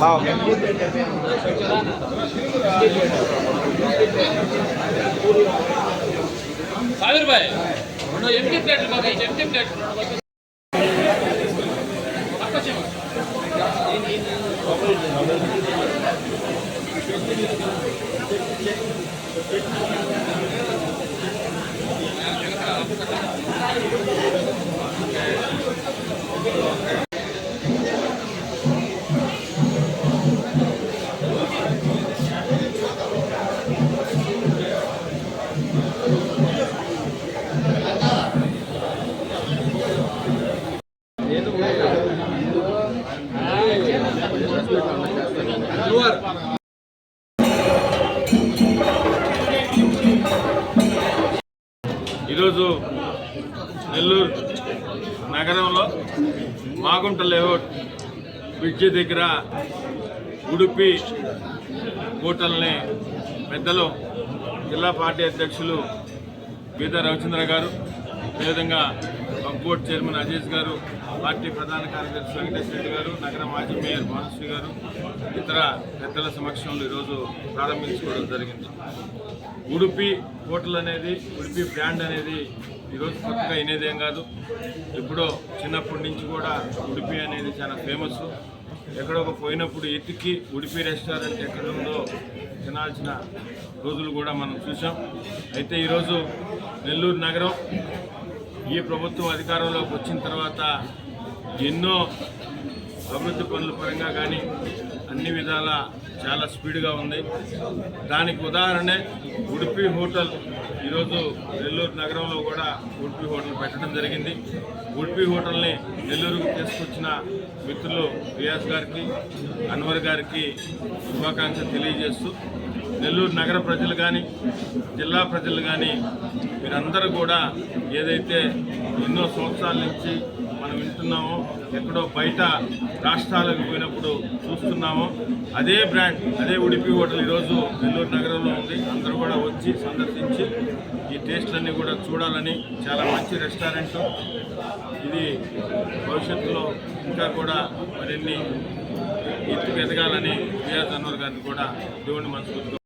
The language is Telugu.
బాగా సాగర్ బాయ్ రెండు ఎంటీ ప్లేట్లు మాకు ఐదు ఎంటీ ప్లేట్లు పక్క చెయ్యి. ఈరోజు నెల్లూరు నగరంలో మాగుంట లేఅవుట్ బ్రిడ్జి దగ్గర ఉడిపి కూటల్ని పెద్దలు జిల్లా పార్టీ అధ్యక్షులు బీద రవిచంద్ర గారు అదేవిధంగా బోర్డు చైర్మన్ అజీజ్ గారు పార్టీ ప్రధాన కార్యదర్శి వెంకటేశ్వర రెడ్డి గారు నగర మాజీ మేయర్ భానుశ్రీ గారు ఇతర పెద్దల సమక్షంలో ఈరోజు ప్రారంభించుకోవడం జరిగింది. ఉడిపి హోటల్ అనేది ఉడిపి బ్రాండ్ అనేది ఈరోజు కొత్తగా అయినదేం కాదు. ఎప్పుడో చిన్నప్పటి నుంచి కూడా ఉడిపి అనేది చాలా ఫేమస్ ఎక్కడో ఒక పోయినప్పుడు ఎతికి ఉడిపి రెస్టారెంట్ ఎక్కడ ఉందో తినాల్సిన రోజులు కూడా మనం చూసాం అయితే ఈరోజు నెల్లూరు నగరం ఈ ప్రభుత్వం అధికారంలోకి వచ్చిన తర్వాత ఎన్నో అభివృద్ధి పనుల పరంగా కానీ అన్ని విధాల చాలా స్పీడ్గా ఉంది. దానికి ఉదాహరణే ఉడిపి హోటల్. ఈరోజు నెల్లూరు నగరంలో కూడా ఉడిపి హోటల్ పెట్టడం జరిగింది. ఉడిపి హోటల్ని నెల్లూరుకు తీసుకొచ్చిన మిత్రులు రియాజ్ గారికి అన్వర్ గారికి శుభాకాంక్షలు తెలియజేస్తూ నెల్లూరు నగర ప్రజలు కానీ జిల్లా ప్రజలు కానీ మీరందరూ కూడా ఏదైతే ఎన్నో సంవత్సరాల నుంచి మనం వింటున్నాము ఎక్కడో బయట రాష్ట్రాలకు పోయినప్పుడు చూస్తున్నాము అదే బ్రాండ్ అదే ఉడిపి హోటల్ ఈరోజు నెల్లూరు నగరంలో ఉంది. అందరూ కూడా వచ్చి సందర్శించి ఈ టేస్ట్లన్నీ కూడా చూడాలని చాలా మంచి రెస్టారెంట్. ఇది భవిష్యత్తులో ఇంకా కూడా మరిన్ని ఎత్తుకెదగాలని రియాజ్ అన్వర్ గారిని కూడా దేవుని మనస్ఫూర్తిగా